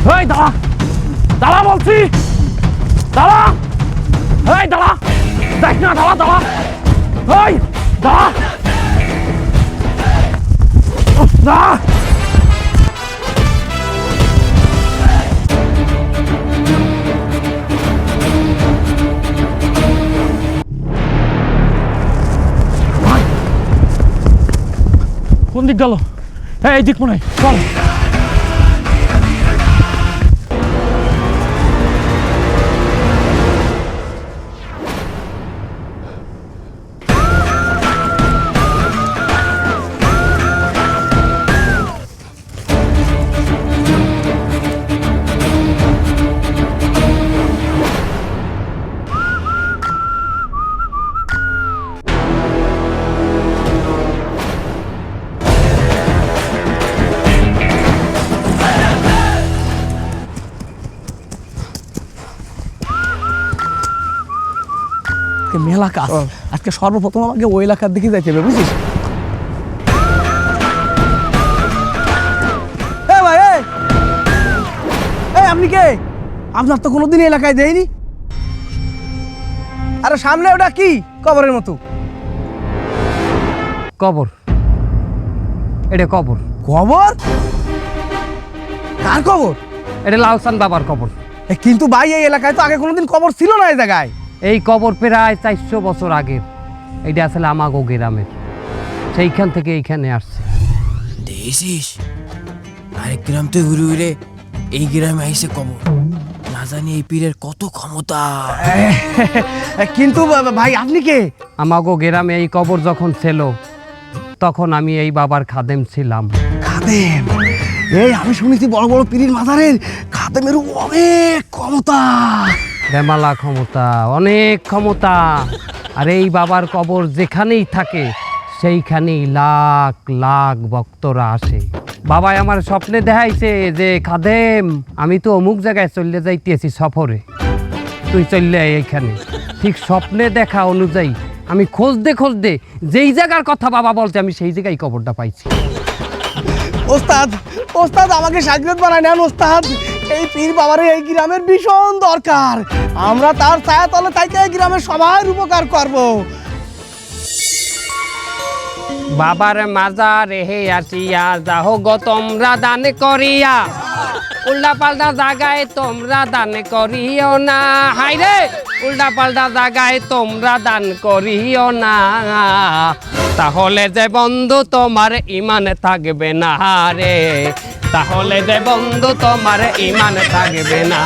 এই, দাঁড়া। দাঁড়া বলছি। দাঁড়া। এই, দাঁড়া। দেখ না, দাঁড়া দাঁড়া। এই, দাঁড়া। কোন দিক গেল? এই দিক মনে হয়। চল। কাজ আজকে সর্বপ্রথম আমাকে ওই এলাকার দিকে যাইতে হবে বুঝিস আপনি কে? আপনার তো কোনোদিন এলাকায় দেয়নি। আরে সামনে ওটা কি? কবরের মতো। কবর। এটা কবর। কবর? কার কবর? এটা লালসান বাবার কবর। কিন্তু ভাই এই এলাকায় তো আগে কোনোদিন কবর ছিল না এই জায়গায়। এই কবর প্রায় চারশো বছর আগের এটা আসলে আমাগো গ্রামের। সেইখান থেকে এইখানে আসছে। দেখছিস? আরেক গ্রাম তো ঘুরে ঘুরে এই গ্রামে আইসে কবর। না জানি এই পীরের কত ক্ষমতা। কিন্তু ভাই আপনি কে? আমাগো গ্রামে এই কবর যখন ছিল তখন আমি এই বাবার খাদেম ছিলাম। খাদেম? এই আমি শুনেছি বড় বড় পীরের মাথারের খাদেমের অনেক ক্ষমতা। বেমালা ক্ষমতা, অনেক ক্ষমতা। আর এই বাবার কবর যেখানেই থাকে, সেইখানেই লাখ লাখ ভক্তরা আসে। বাবাই আমার স্বপ্নে দেখাইছে যে খাদেম আমি তো অমুক জায়গায় চললে যাইতেছি সফরে। তুই চললে এইখানে। ঠিক স্বপ্নে দেখা অনুযায়ী, আমি খোঁজতে খোঁজতে যেই জায়গার কথা বাবা বলছে, আমি সেই জায়গায় কবরটা পাইছি। ওস্তাদ ওস্তাদ, আমাকে সাজরত বানায় নেন, ওস্তাদ। এই পীর বাবারে এই গ্রামের ভীষণ দরকার। আমরা তার ছায়া তলে তাইকে এই গ্রামের সবার উপকার করব। বাবার মাজার হে আসিয়া, যাহ গো তোমরা দান করিয়া। উল্টা পাল্টা জায়গায় তোমরা দান করিও না। হাইরে উল্টা পাল্টা জায়গায় তোমরা দান করিও না। তাহলে যে বন্ধু তোমার ইমান থাকবে না রে। তাহলে যে বন্ধু তোমার ইমান থাকবে না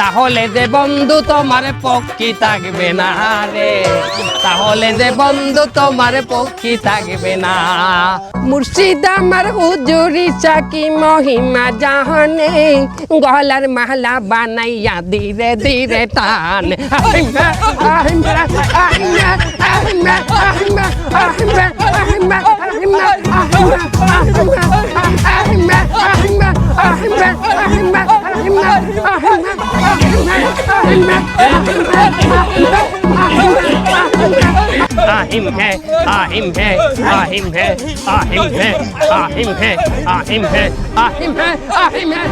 তাহলে যে বন্ধু তোমার পক্ষী থাকবে না রে তাহলে যে বন্ধু তোমার পক্ষী থাকবে না মুর্শিদ আমার হুজুরি চাকি মহিমা জাহানে গলার মালা বানাইয়া ধীরে ধীরে টান আহিমে, আহিমে, আহিমে, আহিমে, আহিমে, আহিমে, আহিমে, আহিমে, হে আহিম হে আহিম হে আহিম হে আহিম হে আহিম হে আহিম হে আহিম হে আহিম হে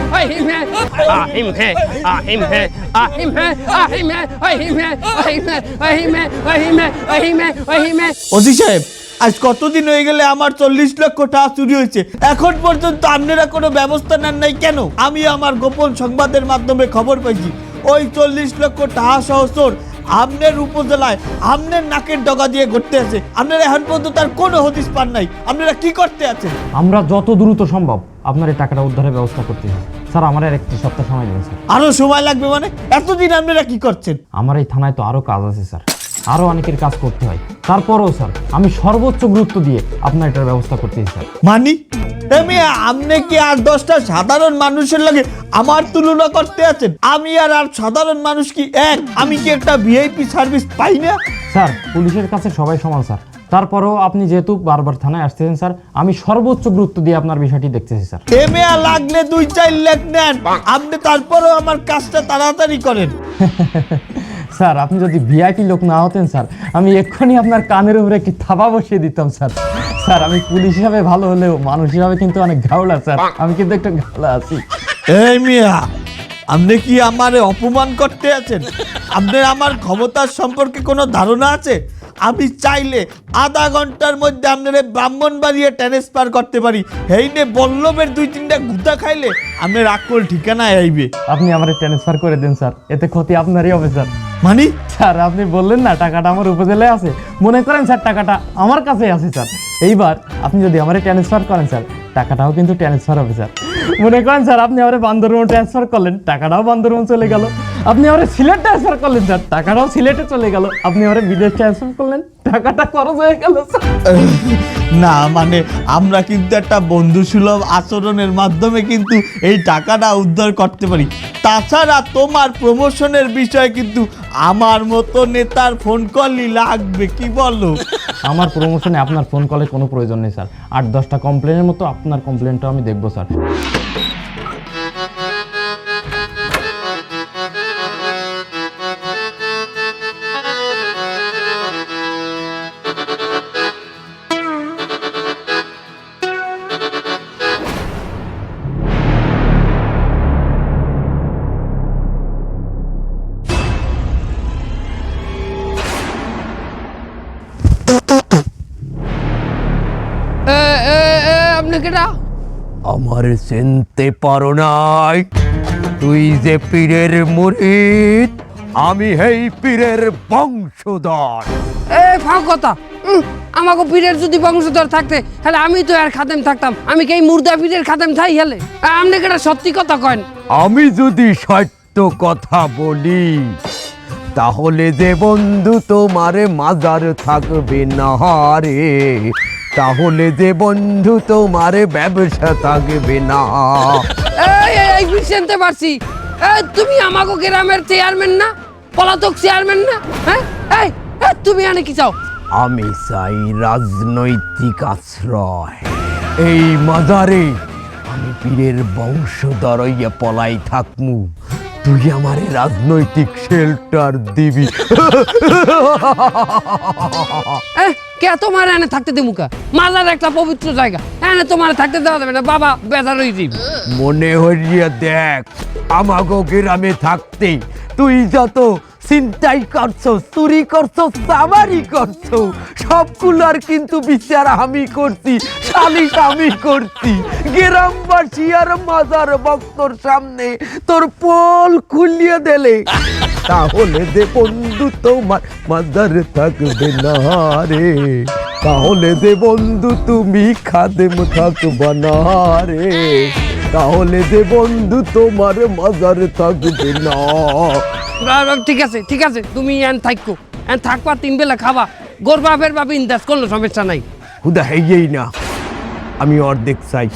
আহিম হে আহিম হে আহিম হে আহিম হে আহিম হে আহিম হে আহিম হে আহিম হে আহিম হে ওসি সাহেব আজ কতদিন হয়ে গেলে আমার চল্লিশ লক্ষ টাকা চুরি হয়েছে? এখন পর্যন্ত আপনারা কোনো ব্যবস্থা নেন নাই কেন? আমি আমার গোপন সংবাদের মাধ্যমে খবর পেয়েছি ওই চল্লিশ লক্ষ টাকা সহ চোর আমনের উপজেলায় আমনের নাকের ডগা দিয়ে ঘুরতে আছে। আপনারা এখন পর্যন্ত তার কোনো হদিস পান নাই। আপনারা কি করতে আছেন? আমরা যত দ্রুত সম্ভব আপনার এই টাকাটা উদ্ধারের ব্যবস্থা করতে চাই। স্যার আমার আর একটি সপ্তাহ সময় দেবেন স্যার। আরও সময় লাগবে মানে? এতদিন আপনারা কি করছেন? আমার এই থানায় তো আরও কাজ আছে স্যার। আরও অনেকের কাজ করতে হয়। তারপরেও স্যার আমি সর্বোচ্চ গুরুত্ব দিয়ে আপনার এটার ব্যবস্থা করতেছি স্যার। মানি? আমি আপনি কি আর দশটা সাধারণ মানুষের লগে আমার তুলনা করতে আছেন? আমি আর আর সাধারণ মানুষ কি এক? আমি কি একটা ভিআইপি সার্ভিস পাই না? স্যার পুলিশের কাছে সবাই সমান স্যার। তারপরেও আপনি যেহেতু বারবার থানায় আসতেছেন স্যার আমি সর্বোচ্চ গুরুত্ব দিয়ে আপনার বিষয়টি দেখতেছি স্যার। এমএ লাগলে দুই চার লাখ নেন। আপনি তারপরেও আমার কাজটা তাড়াতাড়ি করেন। স্যার, আপনি যদি ভিআইপি লোক না হতেন, স্যার, আমি এক্ষুনি আপনার কানের উপরে একটি থাবা বসিয়ে দিতাম, স্যার। স্যার, আমি পুলিশ হিসাবে ভালো হলেও মানুষ হিসাবে কিন্তু অনেক ঘাওলা স্যার। আমি কিন্তু একটা ঘাওলা আছি। এই মিয়া, আপনি কি আমারে অপমান করতে আছেন? আপনার আমার ক্ষমতার সম্পর্কে কোনো ধারণা আছে? আমি চাইলে আধা ঘণ্টার মধ্যে আপনারা ব্রাহ্মণ বাড়িয়ে ট্রান্সফার করতে পারি। এই নে বল্লভের দুই তিনটা গুতা খাইলে আপনার আকল ঠিকানায় আইবে। আপনি আমার ট্রান্সফার করে দেন স্যার। এতে ক্ষতি আপনারই হবে স্যার। মানে? স্যার আপনি বললেন না টাকাটা আমার উপজেলায় আছে। মনে করেন স্যার টাকাটা আমার কাছে আছে স্যার। এইবার আপনি যদি আমার ট্রান্সফার করেন স্যার টাকাটাও কিন্তু ট্রান্সফার হবে স্যার মনে করেন স্যার আপনি আমার বান্দরবন ট্রান্সফার করলেন, টাকাটাও বান্দরবন চলে গেল। আপনি আমার সিলেট ট্রান্সফার করলেন স্যার টাকাটাও সিলেটে চলে গেল। আপনি আমার বিদেশ ট্রান্সফার করলেন। টাকাটা খরচ হয়ে গেল স্যার। না মানে আমরা কিন্তু একটা বন্ধুসুলভ আচরণের মাধ্যমে কিন্তু এই টাকাটা উদ্ধার করতে পারি। তাছাড়া তোমার প্রমোশনের বিষয়ে কিন্তু আমার মতো নেতার ফোন কলই লাগবে কি বলো? আমার প্রমোশনে আপনার ফোন কলে কোনো প্রয়োজন নেই স্যার। আট দশটা কমপ্লেনের মতো আপনার কমপ্লেনটাও আমি দেখব স্যার। এ, আমার চিনতে পারো নাই। তুই যে পীরের মুরিদ আমি এই পীরের বংশধর। এ ফাও কথা। আমাকে পীরের যদি বংশধর থাকতে তাহলে আমি তো আর খাদেম থাকতাম। আমি কি মুর্দা পীরের খাদেম থাই হেলে? আপনি কেটা সত্যি কথা কয়েন? আমি যদি সত্য কথা বলি তাহলে যে বন্ধু তোমারে মাজার থাকবে না রে তাহলে যে বন্ধু তোমারে ব্যবসা থাকবে না। এই এই, এই বুঝতে পারছি। এই তুমি আমাকে গ্রামের চেয়ারম্যান না? পলাতক চেয়ারম্যান না? হ্যাঁ? এই এই, তুমি আনে কি চাও? আমি চাই রাজনৈতিক আশ্রয়। এই মাজারে আমি পীরের বংশধর হইয়া পলাই থাকমু। তুই আমারে রাজনৈতিক শেল্টার দিবি। কে তোমার এনে থাকতে দিমুকা মালার একটা পবিত্র জায়গা। এনে তোমার থাকতে দেওয়া যাবে না বাবা বেজার হয়ে যাবি মনে হইয়া দেখ আমাগো গ্রামে থাকতে তুই যত চিন্তাই করছ, চুরি করছ সাবারি করছ। সবগুলার কিন্তু বিচার আমি করছি সালিশ আমি করছি। গ্রামবাসী আর মাজার ভক্তর সামনে তোর পোল খুলিয়ে দিলে। তাহলে যে বন্ধু, তোমার মাজার থাকবে না রে। তাহলে যে বন্ধু, তুমি খাদেম থাকবা না রে। তাহলে যে বন্ধু, তোমার মাজার থাকবে না। ঠিক আছে ঠিক আছে তুমি এন থাকো। এন থাকবা তিন বেলা খাবা। গোর বাপের বাপ ইন্দাজ কোনো সমস্যা নাই। হুদা হেই না। আমি অর্ধেক চাই।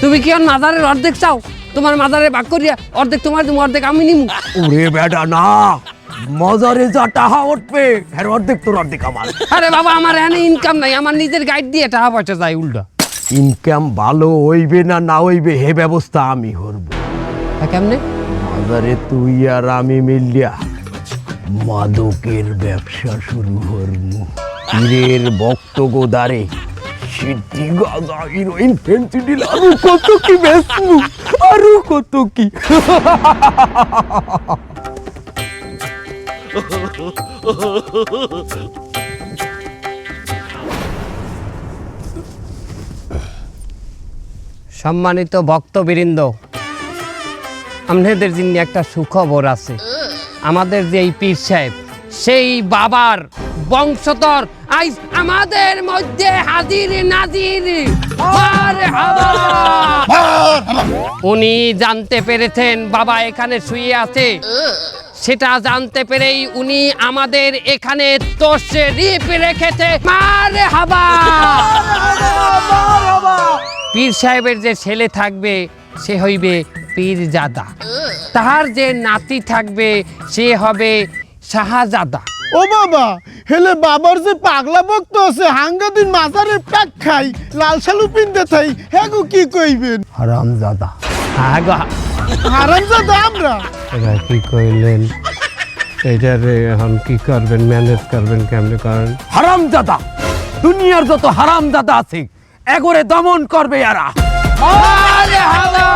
তুমি কি আর মাজারের অর্ধেক চাও? তোমার মাজারে বাক করিয়া অর্ধেক তোমার তুমি অর্ধেক আমি নিমু। ওরে বেটা না। মজারে যা টাহা উঠবে হ্যাঁ অর্ধেক তোর অর্ধেক আমার। আরে বাবা আমার এনে ইনকাম নাই আমার নিজের গাইড দিয়ে টাকা পয়সা যায় উল্টা। ইনকাম ভালো হইবে না না হইবে হে ব্যবস্থা আমি করব। কেমনে? মাজারে তুই আর আমি মিলিয়া মাদকের ব্যবসা শুরু করব। পীরের ভক্ত গোদারে সিদ্ধি গাঁজা হিরোইন ফেন্সিডিল আরও কত কি বেসমু আরও কত কি? সম্মানিত ভক্তবৃন্দ আপনাদের জন্য একটা সুখবর আছে। আমাদের যে এই পীর সাহেব সেই বাবার বংশধর আইস আমাদের মধ্যে হাজির নাজির। উনি জানতে পেরেছেন বাবা এখানে শুয়ে আছে। সেটা জানতে পেরেই উনি আমাদের এখানে তশরিফ রেখেছে। মার হাবা। পীর সাহেবের যে ছেলে থাকবে সে হইবে পীরজাদা তাহার যে নাতি থাকবে সে হবে শাহজাদা। ও বাবা হেলে বাবার যে পাগলা ভক্ত আছে হাঙ্গা দিন মাজারের প্যাক খাই লাল শালু পিনতে থাই হ্যাগো কি কইবেন? হারাম দাদা আগা। হারামজাদা আমরা? এরা কি কইলেন? এটারে এখন কি করবেন ম্যানেজ করবেন কেমনে করেন? হারাম দাদা দুনিয়ার যত হারাম দাদা আছে এগরে দমন করবে এরা। আরে হাবা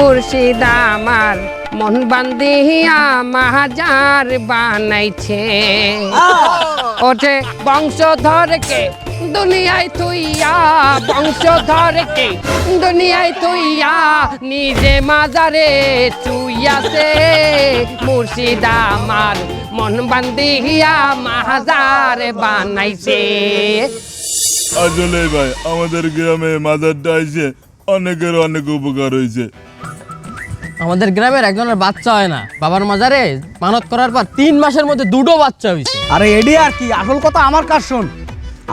মুর্শিদ আমার মন বান্ধিয়া মাহাজার বানাইছে। ওঠে বংশধরকে দুনিয়ায় তুইয়া বংশধরকে দুনিয়ায় তুইয়া নিজে মাজারে চুইয়াছে। মুর্শিদ আমার মন বান্ধিয়া মাহাজার বানাইছে। আসলে ভাই আমাদের গ্রামে মাজারটা আইছে অনেকের অনেক উপকার হয়েছে। আমাদের গ্রামের একজনের বাচ্চা হয় না। বাবার মাজারে মানত করার পর তিন মাসের মধ্যে দুটো বাচ্চা হয়েছে। আরে এডি আর কি? আসল কথা আমার কাজ শোন।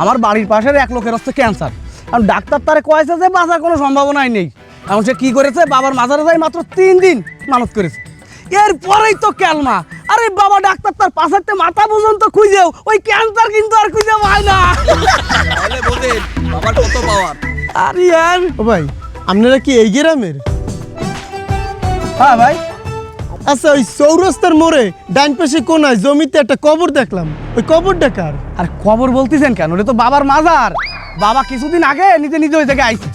আমার বাড়ির পাশের এক লোকের হচ্ছে ক্যান্সার কারণ ডাক্তার তারে কয়েছে যে বাঁচার কোনো সম্ভাবনাই নেই। এখন সে কি করেছে? বাবার মাজারে যাই মাত্র তিন দিন মানত করেছে। এরপরেই তো ক্যালমা। আরে বাবা ডাক্তার তার পাশেরতে মাথা পর্যন্ত খুঁজেও ওই ক্যান্সার কিন্তু আর খুঁজে পায় না। আরে আর ও ভাই আপনারা কি এই গ্রামের? হ্যাঁ ভাই। আচ্ছা ওই চৌরাস্তার মোড়ে ডান পাশে কোনায় জমিতে একটা কবর দেখলাম। ওই কবরটা কার? আর খবর বলতেছেন কেন? ওটা তো বাবার মাজার। বাবা কিছুদিন আগে নিজে নিজে ওই জায়গায় আইছে।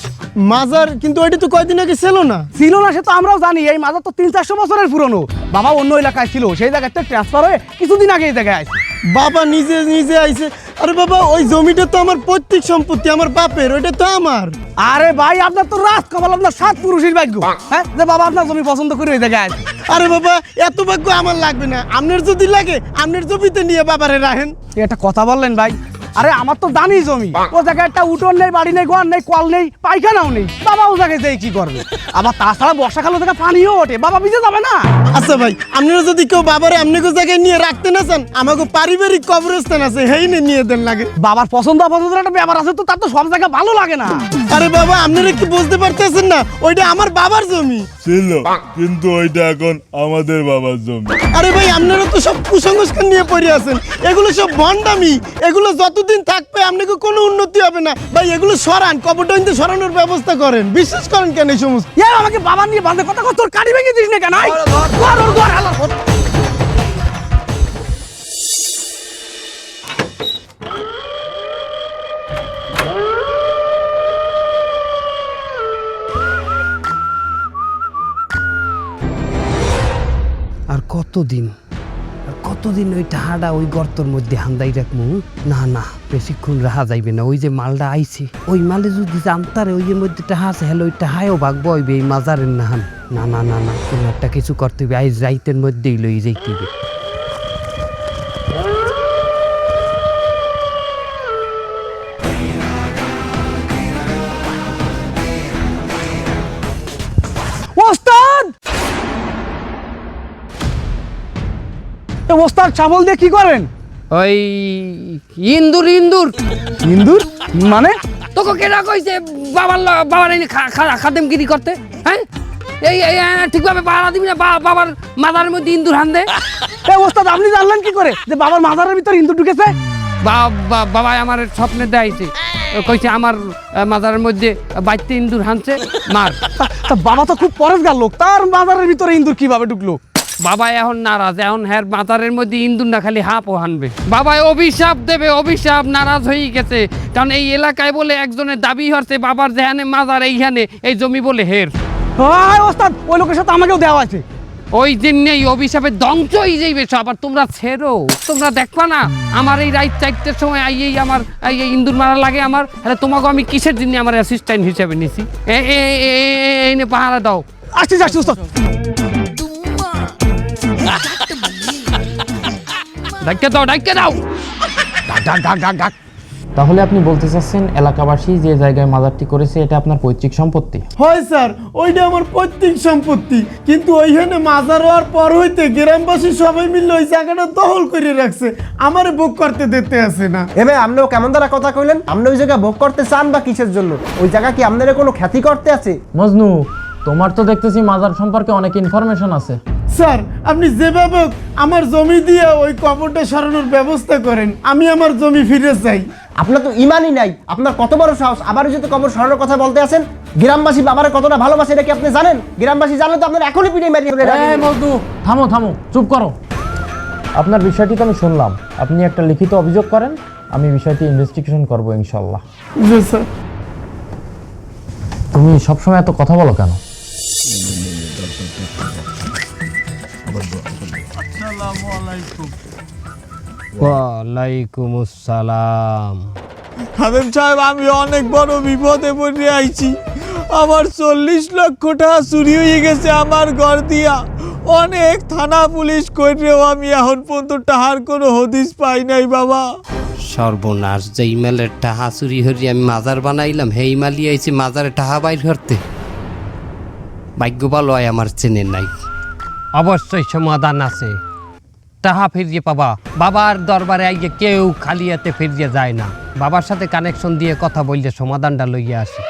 মাজার কিন্তু ওইটা তো কয়দিন আগে ছিল না। ছিল না সে তো আমরাও জানি এই মাজার তো তিন চারশো বছরের পুরনো। বাবা অন্য এলাকায় ছিল সেই জায়গাতে ট্রান্সফার হয়ে কিছুদিন আগে এই জায়গায় আইছে। বাবা নিজে নিজে আইছে। আরে বাবা ওই জমিটা তো আমার পৈতৃক সম্পত্তি আমার বাপের ওইটা তো আমার। আরে ভাই আপনার তো রাত কপাল আপনার সাত পুরুষের ভাগ্য। হ্যাঁ যে বাবা আপনার জমি পছন্দ করে ওই জায়গায় আরে বাবা এত ভাগ্য আমার লাগবে না। আপনার যদি লাগে আপনার জমিতে নিয়ে বাবারে রাখেন। এটা একটা কথা বললেন ভাই। আরে আমার তো দানি জমি। ও জায়গায় একটা উঠোন নেই বাড়ি নেই ঘর নেই কল নেই পায়খানাও নেই। বাবা ও জায়গায় যেয়ে কি করবে? আবার তাছাড়া বর্ষাকালে থেকে পানিও ওঠে। বাবা ভিজে যাবে না? আচ্ছা ভাই আপনারা যদি কেউ বাবারে আপনাকে জায়গায় নিয়ে রাখতে না চান আমাকে পারিবারিক কবরস্থান আছে হেই নে নিয়ে দেন লাগে। বাবার পছন্দ অপছন্দের একটা ব্যাপার আছে তো তার তো সব জায়গায় ভালো লাগে না। আরে বাবা আপনারা কি বুঝতে পারতেছেন না? ওইটা আমার বাবার জমি। ছিল কিন্তু ওইটা এখন আমাদের বাবার জমি। আরে ভাই আপনারা তো সব কুসংস্কার নিয়ে পড়ে আছেন। এগুলো সব ভণ্ডামি এগুলো যতদিন থাকবে আপনাকে কোনো উন্নতি হবে না। ভাই এগুলো সরান কবরটা কিন্তু সরানোর ব্যবস্থা করেন। বিশ্বাস করেন কেন এই সমস্ত? এ আমাকে বাবা নিয়ে বাঁধে কথা কর তোর কাটি ভেঙে দিস না কেন? আই, ধর, ওর ধর, ধর। আর কতদিন কতদিন ওই টাহাডা ওই গর্তর মধ্যে হান্দাই রাখব না না, বেশিক্ষণ রাহা যাইবে না। ওই যে মালটা আইছে, ওই মালে যদি জানতারে ওই যে মধ্যে টাহা আছে, হলে ওই টাহায়ও ভাগবো হইবে এই মাজারের নাহান। না না না না, তোমারটা কিছু করতে হবে আই রাইতের মধ্যেই লই যাইতে হবে এ ওস্তাদ চাবল দিয়ে কি করেন? ওই ইন্দুর ইন্দুর। ইন্দুর? মানে? তোকে কেনা কইছে? বাবার বাবার এনে খাদেমগিরি করতে হ্যাঁ? এই ঠিকভাবে পাহারা দিবি না? বাবার মাথার মধ্যে ইন্দুর হান দে। ওস্তাদ আপনি জানলেন কি করে? যে বাবার মাজারের ভিতর ইন্দুর ঢুকেছে? বাবা আমার স্বপ্নে দেখাইছে। কইছে আমার মাজারের মধ্যে বাইতে ইন্দুর হানছে মার। তা- তা বাবা তো খুব পরেশগার লোক। তার মাজারের ভিতরে ইন্দুর কীভাবে ঢুকলো? বাবা এখন নারাজ এখন হ্যার মাজারের মধ্যে ইন্দুর না খালি হাঁপও হানবে। বাবা অভিশাপ দেবে অভিশাপ নারাজ হয়ে গেছে। কারণ এই এলাকায় বলে একজনের দাবি হচ্ছে বাবার যেখানে মাজার এইখানে এই জমি বলে হের। ওস্তাদ ওই লোকের সাথে আমাকেও দেওয়া আছে। ওই দিন নেই অভিশাপের ধ্বংস হয়ে যাইবে সব আর তোমরা ছেড়ো তোমরা দেখবা না আমার এই রাত চারটের সময় আইয়েই আমার এই এই ইন্দুর মারা লাগে আমার তাহলে তোমাকে আমি কিসের জন্য আমার অ্যাসিস্ট্যান্ট হিসেবে নিছি? এ- এ- এ- এই পাহারা দাও। আসছি আসছি ডাক্কে দাও ডাক্কে দাও। ডাক ডাক ডাক ডাক তাহলে আপনি বলতে চাচ্ছেন এলাকাবাসী যে জায়গায় মাজারটি করেছে এটা আপনার পৈতৃক সম্পত্তি? হয় স্যার ওইটা আমার পৈতৃক সম্পত্তি। কিন্তু ওইখানে মাজার হওয়ার পর হইতে গ্রামবাসী সবাই মিলে ওই জায়গাটা দখল করে রাখছে। আমারে বুক করতে দিতে আসে না। এবে আপনিও কেমন দ্বারা কথা কইলেন? আপনি ওই জায়গা ভোগ করতে চান বা কিসের জন্য? ওই জায়গা কি আপনার কোনো খ্যাতি করতে আছে? মজনু তোমার তো দেখতেছি মাজার সম্পর্কে অনেক ইনফরমেশন আছে। স্যার আপনি যেভাবে আমার জমি দিয়ে ওই কবরটা সরানোর ব্যবস্থা করেন আমি আমার জমি ফিরে চাই। আপনার তো ইমানই নাই। আপনার কত বড় সাহস? আবার যদি কবর সরানোর কথা বলতে আছেন গ্রামবাসী বাবারে কতটা ভালোবাসে এটা কি আপনি জানেন? গ্রামবাসী জানলে তো আপনার এখনই পিঠে মারিয়ে মজনু থামো থামো চুপ করো। আপনার বিষয়টি তো আমি শুনলাম। আপনি একটা লিখিত অভিযোগ করেন আমি বিষয়টি ইনভেস্টিগেশন করব ইনশাল্লাহ তুমি সবসময় এত কথা বলো কেন? ওয়ালাইকুম আসসালাম খাদেম সাহেব আমি অনেক বড় বিপদে পড়ে আইছি। আমার চল্লিশ লক্ষ টাকা চুরি হয়ে গেছে আমার ঘর দিয়া। অনেক থানা পুলিশ করেও আমি এখন পর্যন্ত টাহার কোনো হদিস পাই নাই বাবা। সর্বনাশ যে ইমেলের টাহা চুরি হরি আমি মাজার বানাইলাম হে ইমালি আইছি মাজারে টাহা বাইর করতে। ভাগ্য ভালো হয় আমার চেনে নাই। অবশ্যই সমাধান আছে। টাহা ফিরিয়ে পাবা। বাবার দরবারে আইয়ে কেউ খালি হাতে ফিরিয়ে যায় না। বাবার সাথে কানেকশন দিয়ে কথা বললে সমাধানটা লইয়া আসে।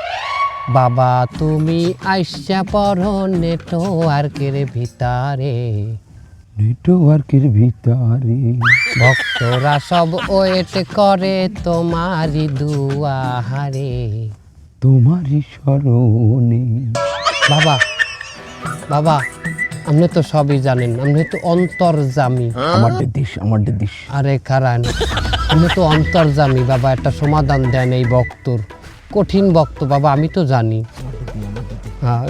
বাবা তুমি আইসা পড়ো নেটওয়ার্কের ভিতরে। নেটওয়ার্কের ভিতরে। ভক্তরা সব ওয়েট করে তোমারই দুয়াহারে। তোমারই স্মরণে। বাবা বাবা আপনি তো সবই জানেন আপনি তো অন্তর্জামী। আমার দেশ আমার দেশ। আরে কারণ আপনি তো অন্তর্জামী বাবা একটা সমাধান দেন এই বক্তর কঠিন বক্ত বাবা আমি তো জানি। হ্যাঁ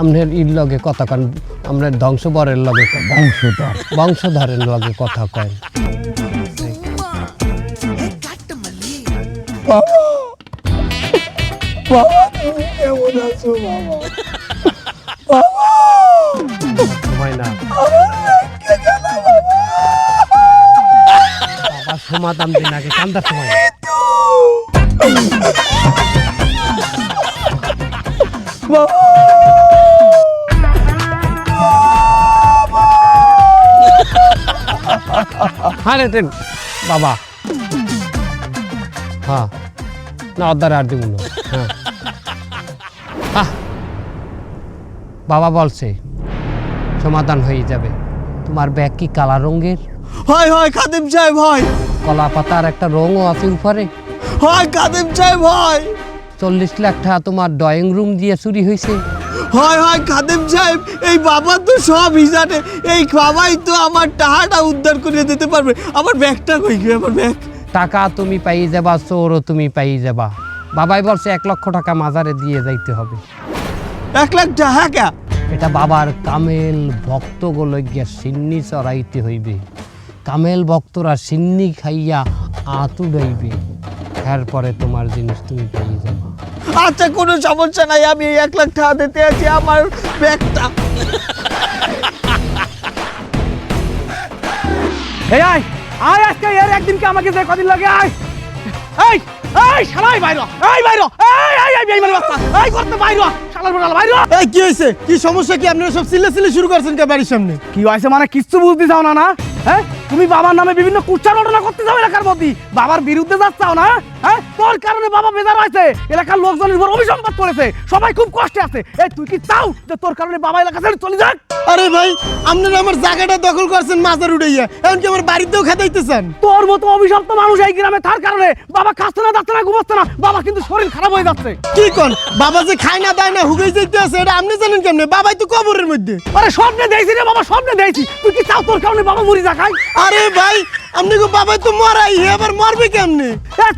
আপনার ইর লগে কথা কন আমরা ধ্বংসবরের লগে বংশধর। বংশধরের লগে কথা কয় সময় সমাধান দিন আগে কান্দার সময়। হ্যাঁ বাবা। হ্যাঁ না আর দিব না। হ্যাঁ। বাবা বলছে, সমাধান হয়ে যাবে। তোমার ব্যাগ কি কালা রঙের? হয় হয়, খাদেম সাহেব, হয়। কলা পাতার একটা রঙও আছে উপরে। হয় খাদেম সাহেব হয়। চল্লিশ লাখ টাকা তোমার ড্রয়িং রুম দিয়ে চুরি হয়েছে। হয় হয় খাদেম সাহেব এই বাবা তো সব হিসাবে এই বাবাই তো আমার টাকাটা উদ্ধার করে দিতে পারবে। আমার ব্যাগটা কই গিয়ে আমার ব্যাগ? টাকা তুমি পাই যাবা চোরও তুমি পাই যাবা। বাবাই বলছে এক লক্ষ টাকা মাজারে দিয়ে যাইতে হবে। এক লাখ টাকা? এটা বাবার কামেল ভক্তগুলো গিয়া সিন্নি চড়াইতে হইবে। কামেল ভক্তরা সিন্নি খাইয়া আতুড়াইবে এরপরে তোমার জিনিস তুমি পেয়ে যাবা। আচ্ছা কোনো সমস্যা নাই আমি এই এক লাখ টাকা দিতে আছি আমার ব্যাগটা। এই আয় আয় আজকে এর একদিন কি আমাকে যে কদিন লাগে আয়। এই এই শালাই বাইরো এই বাইরো এই এই এই বেইমান বাচ্চা এই করতে বাইরো শালার বড়াল বাইরো এই কি হয়েছে? কি সমস্যা কি? আপনারা সব সিলে সিলে শুরু করছেন কে বাড়ির সামনে? কি হয়েছে মানে কিচ্ছু বুঝতে চাও না না? হ্যাঁ? তুমি বাবার নামে বিভিন্ন কুচ্ছা ঘটনা করতে যাও এলাকার মধ্যে। বাবার বিরুদ্ধে যাচ্ছাও না হ্যাঁ? তোর কারণে বাবা বেজার হয়েছে। এলাকার লোকজনের উপর অভিসম্পাদ করেছে। সবাই খুব কষ্টে আছে। এই তুই কি চাও যে তোর কারণে বাবা এলাকা ছেড়ে চলে যাক? আরে ভাই আপনারা আমার জায়গাটা দখল করছেন মাজার উড়াইয়া। এমনকি আমার বাড়িতেও খেদাইতে চান তোর মতো অভিশপ্ত মানুষ এই গ্রামে থার কারণে বাবা খাচ্ছে না যাচ্ছে না ঘুমাচ্ছে না। বাবা কিন্তু শরীর খারাপ হয়ে যাচ্ছে। কি কোন? বাবা যে খায় না দায় না হুগাই যাইতে আছে এটা আপনি জানেন কেমনে? বাবাই তো কবরের মধ্যে। আরে স্বপ্নে দেখছি রে বাবা স্বপ্নে দেখছি। তুই কি চাও তোর কারণে বাবা মরি যাকাই আরে ভাই আপনি গো বাবাই তো মরাই হে আবার মরবে কেমনে?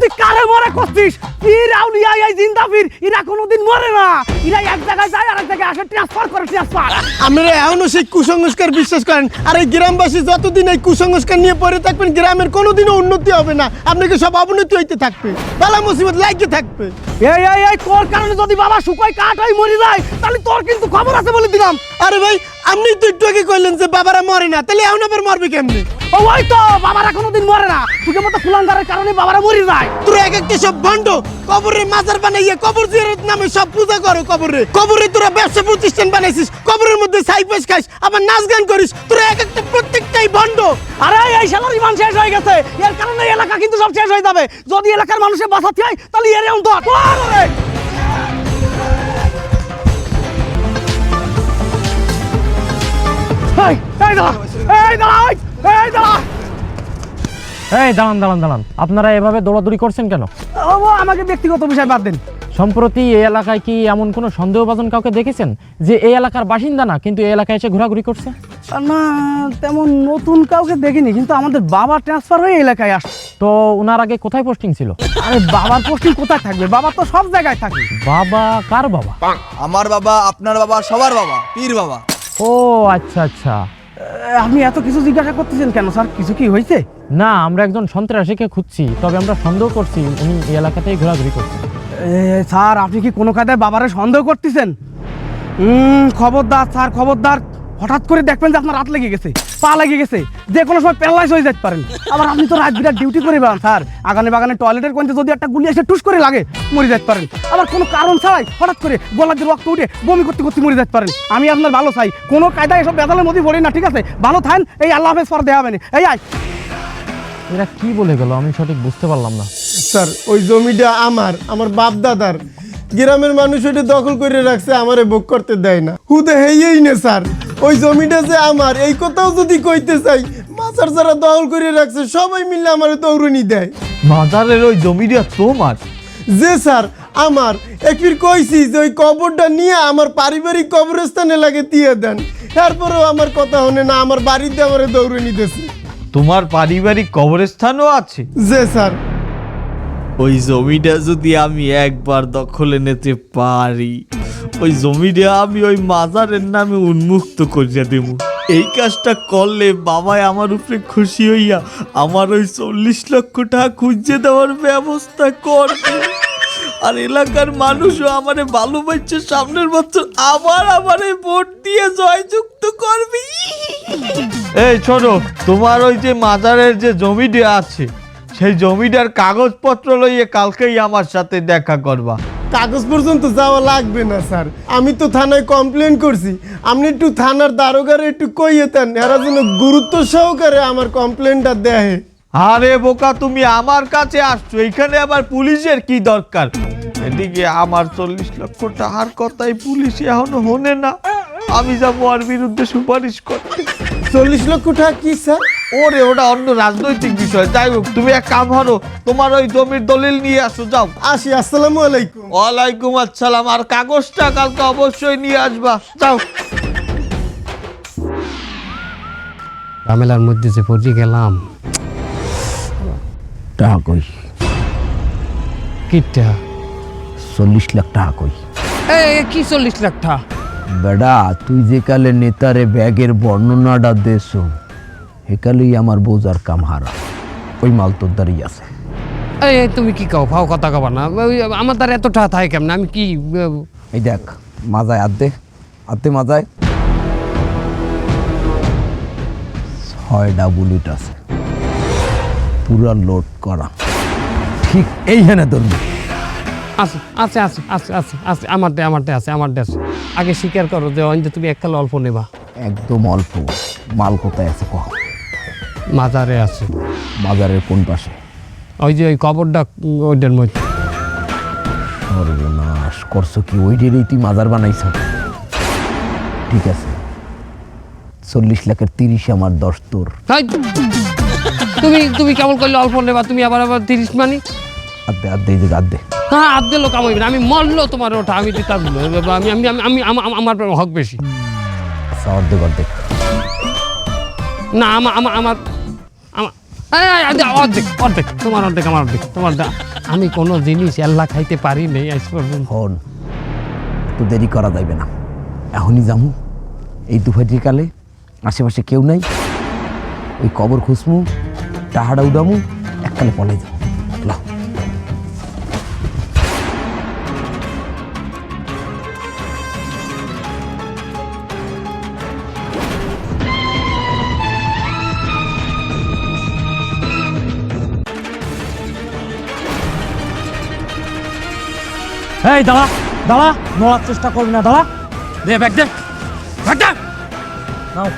তুই কারে মরে করছিস? পীর আউলিয়া এই জিন্দা এরা কোনোদিন মরে না। এরা এক জায়গায় যায় জায়গায় আসে ট্রান্সফার করে ট্রান্সফার আপনারা এখনও সেই কুসংস্কার বিশ্বাস করেন? আর এই গ্রামবাসী যতদিন এই কুসংস্কার নিয়ে পড়ে থাকবেন গ্রামের কোনোদিনও উন্নতি হবে না। আপনাকে সব অবনতি হইতে থাকবে? বালা মুসিবত লাগিয়ে থাকবে। এই এই এই তোর কারণে যদি বাবা শুকায় কাঠ হয়ে মরে যায় তাহলে তোর কিন্তু খবর আছে বলে দিলাম। আরে ভাই আপনি তো একটু আগে কইলেন যে বাবারা মরে না তাহলে এখন আবার মরবে কেমনে? ওই তো বাবারা কোনোদিন মরে না। তুই মতো কুলাঙ্গারের কারণে বাবারা মরে যায়। তোরা এক একটা সব ভণ্ড কবরে মাজার বানাইয়া কবর জিয়ারত নামে সব পূজা করো কবরে। কবরে তোরা ব্যবসা প্রতিষ্ঠান বানাইছিস কবরের মধ্যে সাইপাস খাস আবার নাচ গান করিস। তোরা এক একটা প্রত্যেকটাই ভণ্ড আরে এই শালার ইমান শেষ হয়ে গেছে। এর কারণে এলাকা কিন্তু সব শেষ হয়ে যাবে। যদি এলাকার মানুষের বাঁচাতে হয় তাহলে এর অন্ত এই এই দাঁড়া এই দাঁড়া এই, এই দাঁড়া। এই দাঁড়ান দাঁড়ান দাঁড়ান। আপনারা এভাবে দৌড়াদৌড়ি করছেন কেন? ও আমাকে ব্যক্তিগত বিষয় বাদ দেন। সম্প্রতি এই এলাকায় কি এমন কোনো সন্দেহভাজন কাউকে দেখেছেন? যে এই এলাকার বাসিন্দা না কিন্তু এই এলাকায় এসে ঘোরাঘুরি করছে? না তেমন নতুন কাউকে দেখিনি কিন্তু আমাদের বাবা ট্রান্সফার হয়ে এলাকায় আসছে। তো ওনার আগে কোথায় পোস্টিং ছিল? আরে বাবার পোস্টিং কোথায় থাকবে? বাবা তো সব জায়গায় থাকে। বাবা কার বাবা? আমার বাবা আপনার বাবা সবার বাবা পীর বাবা। ও আচ্ছা আচ্ছা। আপনি এত কিছু জিজ্ঞাসা করতেছেন কেন স্যার? কিছু কি হয়েছে? না, আমরা একজন সন্ত্রাসীকে খুঁজছি, তবে আমরা সন্দেহ করছি, উনি এই এলাকাতেই ঘোরাঘুরি করছেন। স্যার, আপনি কি কোনো কায়দায় বাবারে সন্দেহ করতেছেন? খবরদার, স্যার, খবরদার, হঠাৎ করে দেখবেন যে আপনার রাত লেগে গেছে, পা লেগে গেছে, যে কোনো সময় প্যারালাইজ হয়ে যেতে পারেন। আবার আপনি তো রাত বিরাট ডিউটি করে বেড়ান, স্যার। আগানে বাগানে টয়লেটের কোনতে যদি একটা গুলি এসে টুস করে লাগে, মরে যেতে পারেন। আবার কোনো কারণ ছাড়াই হঠাৎ করে গলা দিয়ে রক্ত উঠে বমি করতে করতে মরে যেতে পারেন। আমি আপনার ভালো চাই। কোনো কায়দায় এসব বেদালের মধ্যে পড়ি না, ঠিক আছে? ভালো থাকেন। এই আল্লাহ হাফেজ, পর দেওয়া হবে। এই আয়। এরা কি বলে গেল? আমি সঠিক বুঝতে পারলাম না। স্যার ওই জমিটা আমার আমার বাপ দাদার গ্রামের মানুষ ওইটা দখল করে রাখছে আমারে ভোগ করতে দেয় না। হুদে হেয়েই না স্যার। ওই জমিটা যে আমার এই কথাও যদি কইতে চাই মাথার যারা দখল করে রাখছে সবাই মিলে আমারে দৌড়নি দেয়। মাজারের ওই জমিটা তোমার? যে স্যার আমার। একবার কইছি যে ওই কবরটা নিয়ে আমার পারিবারিক কবরস্থানে লাগে দিয়ে দেন। তারপরেও আমার কথা হনে না আমার বাড়িতে আমারে দৌড়ে নিতেছে তোমার পারিবারিক কবরস্থানও আছে। যে স্যার। ওই জমিটা যদি আমি একবার দখলে নিতে পারি ওই জমিটা আমি ওই মাজারের নামে উন্মুক্ত করিয়া দেব। এই কাজটা করলে বাবাই আমার উপরে খুশি হইয়া আমার ওই চল্লিশ লক্ষ টাকা খুঁজে দেওয়ার ব্যবস্থা করবে। আর এলাকার মানুষও আমারে ভালোবাসছে সামনের বছর আবার আমারে ভোট দিয়ে জয়যুক্ত করবি। এই ছোট তোমার ওই যে মাজারের যে জমিটা আছে সেই জমিটার কাগজপত্র লইয়ে কালকেই আমার সাথে দেখা করবা। কাগজ পর্যন্ত যাওয়া লাগবে না স্যার। আমি তো থানায় কমপ্লেন করছি। আপনি একটু থানার দারোগারে একটু কইয়ে দেন এরা যেন গুরুত্ব সহকারে আমার কমপ্লেনটা দেয় আরে বোকা তুমি আমার কাছে আসছো। এখানে আবার পুলিশের কি দরকার? এদিকে আমার চল্লিশ লক্ষ টাকার কথাই পুলিশ এখনও হনে না। আমি যাব ওর বিরুদ্ধে সুপারিশ করতে। চল্লিশ লক্ষ টাকা কি স্যার? ওরে ওটা অন্য রাজনৈতিক বিষয়। যাই হোক তুমি এক কাম করো তোমার ওই জমির দলিল নিয়ে আসো যাও। আসি আসসালামু আলাইকুম। ওয়ালাইকুম আসসালাম। আর কাগজটা কালকে অবশ্যই নিয়ে আসবা। যাও। ঝামেলার মধ্যে যে পড়ে গেলাম টাকা কই? কিটা চল্লিশ লাখ টাকা কই? এই কি চল্লিশ লাখ টাকা? বেডা তুই যে কালে নেতারে ব্যাগের বর্ণনাটা দেশ হেকালেই আমার বোঝার কাম হারা। ওই মাল তোর দ্বারাই আছে। এই তুমি কি কাও ফাও কথা কবা না। আমার দ্বারা এত টাকা থাকে কেমন? আমি কি এই দেখ মাজায় আদ্দে আদ্দে মাজায়। ছয়টা বুলেট আছে। পুরা লোড করা। ঠিক এইখানে ধরবি। আছে আছে আছে আছে আছে আছে আমার দে আমার দে আছে আমার দে আছে। আগে স্বীকার করো যে অঞ্জে তুমি এককালে অল্প নেবা। একদম অল্প। মাল কোথায় আছে কহ। মাজারে আছে। বাজারের কোন পাশে? ওই যে ওই কবরটা ওইটার মধ্যে। সর্বনাশ করছ কি? ওই ডেরেই তুই মাজার বানাইছ? ঠিক আছে। চল্লিশ লাখের তিরিশ আমার দশ তোর! তুমি তুমি কেমন করলে অল্প নেবা তুমি আবার আবার তিরিশ মানি? আদ্দে আদ্দে এই যে হ্যাঁ আধ দিলো কামাইবে আমি মরলো তোমার ওটা আমি দিতাম আমি আমি আমি আমি আমার হক বেশি। আচ্ছা অর্ধেক অর্ধেক না আমার আমার আমার অর্ধেক অর্ধেক তোমার অর্ধেক আমার অর্ধেক তোমার আমি কোনো জিনিস এল্লা খাইতে পারি নেই আজ পর্যন্ত। হন তো দেরি করা যাইবে না। এখনই যামু। এই দুফাটির কালে আশেপাশে কেউ নাই। ওই কবর খুসমু টাহাড়া উড়ামু এককালে পলাই যাব লাও এই, দাঁড়া দাঁড়া, নড়ার চেষ্টা করবি না, দাঁড়া। দে, ব্যাগ দে। ব্যাগ দে! নাও।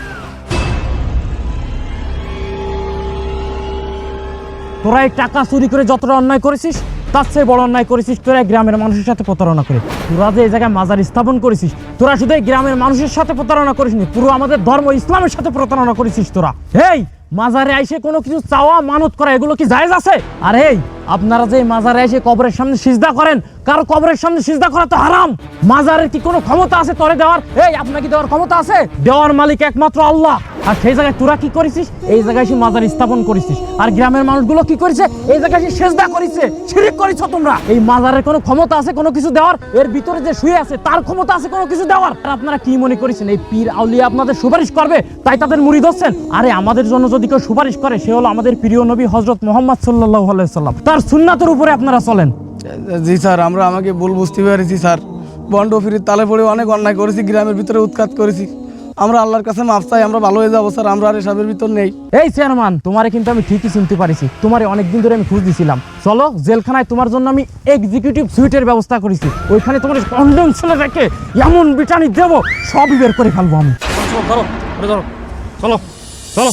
তোরা এই টাকা চুরি করে যতটা অন্যায় করেছিস, তার চেয়ে বড় অন্যায় করেছিস তোরা গ্রামের মানুষের সাথে প্রতারণা করে। তোরা যে এই জায়গায় মাজার স্থাপন করেছিস, তোরা শুধু এই গ্রামের মানুষের সাথে প্রতারণা করিসনি, পুরো আমাদের ধর্ম ইসলামের সাথে প্রতারণা করেছিস তোরা। এই মাজারে আইসে কোনো কিছু চাওয়া, মানত করা, এগুলো কি জায়েজ আছে? আর এই আপনারা যে মাজারে এসে কবরের সামনে সিজদা করেন, কারও কবরের সামনে সিজদা করা তো হারাম। মাজারের কি কোনো ক্ষমতা আছে তরে দেওয়ার? এই আপনার কি দেওয়ার ক্ষমতা আছে? দেওয়ার মালিক একমাত্র আল্লাহ। আর সেই জায়গায় তোরা কি করেছিস? এই জায়গায় এসে মাজার স্থাপন করেছিস। আর গ্রামের মানুষগুলো কি করেছে? এই জায়গায় এসে সেজদা করেছে। শিরিক করেছ তোমরা। এই মাজারের কোনো ক্ষমতা আছে, কোনো কিছু দেওয়ার? এর ভিতরে যে শুয়ে আছে, তার ক্ষমতা আছে, কোনো কিছু দেওয়ার? আর আপনারা কি মনে করেছেন? এই পীর আউলিয়া আপনাদের সুপারিশ করবে? তাই তাদের মুড়ি ধরছেন? আরে আমাদের জন্য যদি কেউ সুপারিশ করে, সে হলো আমাদের প্রিয় নবী হজরত মোহাম্মদ সাল্লাহ সাল্লাম তার সুন্নাতের উপরে আপনারা চলেন। জি স্যার, আমরা আমাকে ভুল বুঝতে পেরেছি স্যার। বন্ড ফিরির তালে পড়ে অনেক অন্যায় করেছি, গ্রামের ভিতরে উৎখাত করেছি। আমরা আল্লাহর কাছে মাফ চাই আমরা ভালো হয়ে যাব স্যার আমরা আর এসবের ভিতর নেই। এই চেয়ারম্যান তোমারে কিন্তু আমি ঠিকই শুনতে পারিছি। তোমারে অনেকদিন ধরে আমি খুঁজ দিছিলাম। চলো জেলখানায় তোমার জন্য আমি এক্সিকিউটিভ সুইটের ব্যবস্থা করেছি। ওইখানে তোমার কন্ডেম ছেলে রেখে এমন বিটানি দেবো সবই বের করে ফেলব আমি। চলো চলো চলো চলো।